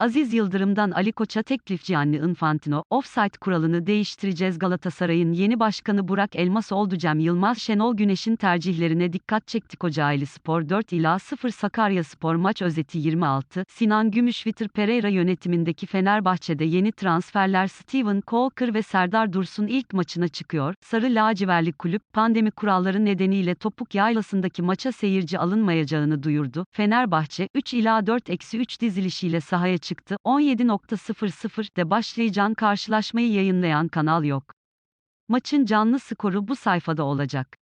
Aziz Yıldırım'dan Ali Koç'a teklif Gianni Infantino, offside kuralını değiştireceğiz. Galatasaray'ın yeni başkanı Burak Elmas oldu. Cem Yılmaz Şenol Güneş'in tercihlerine dikkat çekti. Kocaeli Spor 4 ila 0 Sakarya Spor maç özeti 26, Sinan Gümüş Vitor Pereira yönetimindeki Fenerbahçe'de yeni transferler Steven Colker ve Serdar Dursun ilk maçına çıkıyor, Sarı Laciverli kulüp, pandemi kuralları nedeniyle Topuk Yaylası'ndaki maça seyirci alınmayacağını duyurdu, Fenerbahçe, 3 ila 4-3 dizilişiyle sahaya çıktı. 17.00'de başlayacağın karşılaşmayı yayınlayan kanal yok. Maçın canlı skoru bu sayfada olacak.